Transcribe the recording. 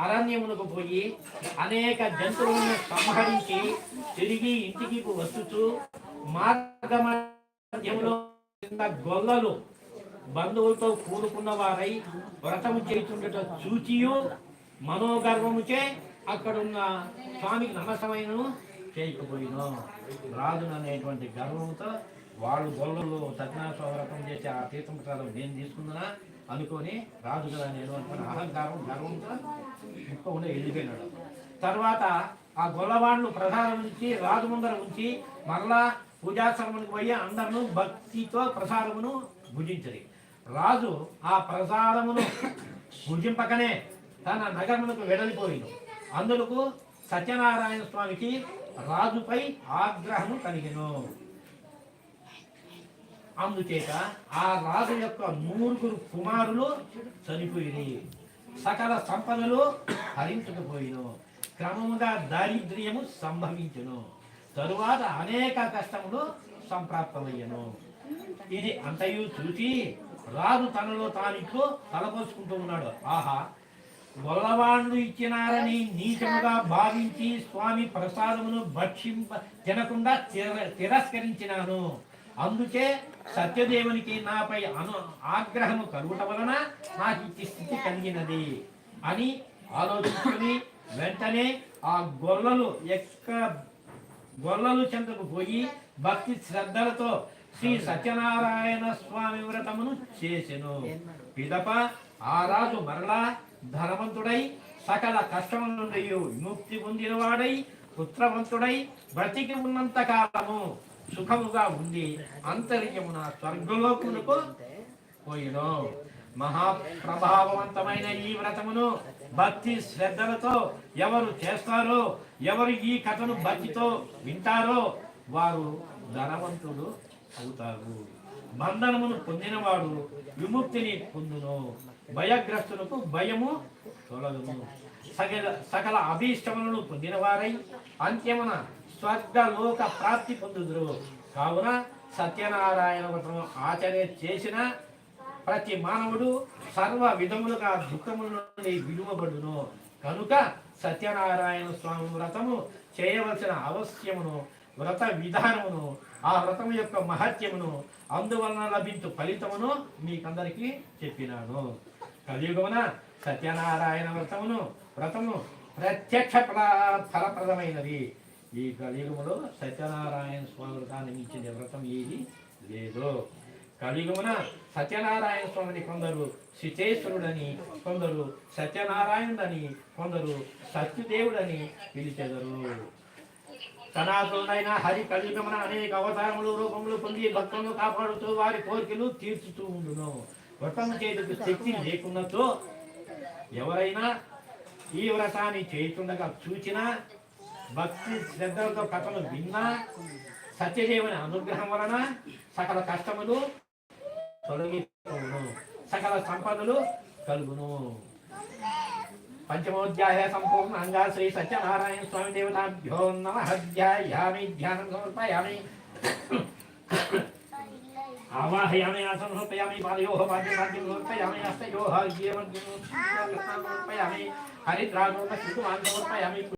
అరణ్యమునకు పోయి అనేక జంతువులను సంహరించి తిరిగి ఇంటికి వస్తుచు మార్గమధ్యములో గొల్లలు బంధువులతో కూడుకున్న వారై వ్రతము చేస్తుండట చూచియు మనోగర్వముచే అక్కడున్న స్వామికి నమస్కమైనను చేయకపోయిను. రాజు అనేటువంటి గర్వంతో వాళ్ళు గొల్లలు సత్యనారాయణ వ్రతం చేసి ఆ తీర్థం ప్రసాదం నేను తీసుకుందనా? అనుకొని రాజు కదా నేను అనుకుని అహంకారం గర్వంతో ముక్కకుండా వెళ్ళిపోయినాడు. తర్వాత ఆ గొల్లవాళ్ళు ప్రసాదం ఉంచి రాజు ముందర ఉంచి మరలా పూజాశ్రమానికి పోయి అందరూ భక్తితో ప్రసాదమును భుజించరి. రాజు ఆ ప్రసాదమును భుజింపకనే తన నగరమునకు వెడలిపోయింది అందులకు సత్యనారాయణ స్వామికి రాజుపై ఆగ్రహము కలిగిను. అందుచేత ఆ రాజు యొక్క నూరుగురు కుమారులు చనిపోయి సకల సంపదలు హరించకపోయిను క్రమముగా దారిద్ర్యము సంభవించును. తరువాత అనేక కష్టములు సంప్రాప్తమయ్యను. ఇది అంతయు చూసి రాజు తనలో తానిట్లో తలపోసుకుంటూ ఉన్నాడు. ఆహా గొల్లవాళ్ళు ఇచ్చినారని నీచముగా భావించి స్వామి ప్రసాదమును భక్షింప తినకుండా తిర- తిరస్కరించినాను. అందుకే సత్యదేవునికి నాపై అను ఆగ్రహము కలుగుట వలన నాకు ఈ స్థితి కలిగినది అని ఆలోచించుకుని వెంటనే ఆ గొల్లలు ఎక్క గొల్లలు చెంతకు పోయి భక్తి శ్రద్ధలతో శ్రీ సత్యనారాయణ స్వామి వ్రతమును చేసెను. పిదప ఆ రాజు మరలా ధనవంతుడై సకల కష్టముల నుండి విముక్తి పొందినవాడై పుత్రవంతుడై బ్రతికి ఉన్నంత కాలము. సుఖముగా ఉండి అంతర్యమున స్వర్గలోకులకు పోయిను. మహాప్రభావవంతమైన ఈ వ్రతమును భక్తి శ్రద్ధలతో ఎవరు చేస్తారో ఎవరు ఈ కథను భక్తితో వింటారో వారు ధనవంతుడు అవుతారు. బంధనమును పొందినవాడు విముక్తిని పొందును. భయగ్రస్తులకు భయము తొలగును. సకల సకల అభీష్టములను పొందినవారై అంత్యమున స్వర్గలోక ప్రాప్తి పొందుదురు. కావున సత్యనారాయణ వ్రతం ఆచరణ చేసిన ప్రతి మానవుడు సర్వ విధములుగా దుఃఖముల నుండి విలువబడును కనుక సత్యనారాయణ స్వామి వ్రతము చేయవలసిన అవశ్యమును వ్రత విధానమును ఆ వ్రతము యొక్క మహత్యమును అందువలన లభించు ఫలితమును మీకందరికీ చెప్పినాను. కలియుగమున సత్యనారాయణ వ్రతమును వ్రతము ప్రత్యక్ష ఫల- ఫలప్రదమైనది. ఈ కలియుగములో సత్యనారాయణ స్వామి వ్రతాన్ని వ్రతం ఏది? లేదు కలియుగమున సత్యనారాయణ స్వామిని కొందరు శిచేశ్వరుడని కొందరు సత్యనారాయణుడని కొందరు సత్యదేవుడని పిలిచెదరు. సనాతనుడైన హరి కలియుగమున అనేక అవతారములు రూపములు పొంది భక్తులను కాపాడుతూ వారి కోరికలు తీర్చుతూ ఉండును. వ్రతం చేతుకు శక్తి లేకున్నతో ఎవరైనా ఈ వ్రతాన్ని చేయుతుండగా చూచినా భక్తి శ్రద్ధలతో కథలు విన్నా సత్యదేవుని అనుగ్రహం వలన సకల కష్టములు తొలగి సకల సంపదలు కలుగును. పంచమోధ్యాయ సంపూర్ణ అంగా శ్రీ సత్యనారాయణ స్వామి దేవతాభ్యో నమ. ధ్యాయామి ధ్యానం సమర్పయామి. ఆవాహయామి ఆసనం సమర్పయామి పాదయోహ పాద్యం పాద్యం సమర్పయామి హస్తయోహ జీవం సమర్పయామి హరిద్రాగోమ శిశుమాన్ సమర్పయామి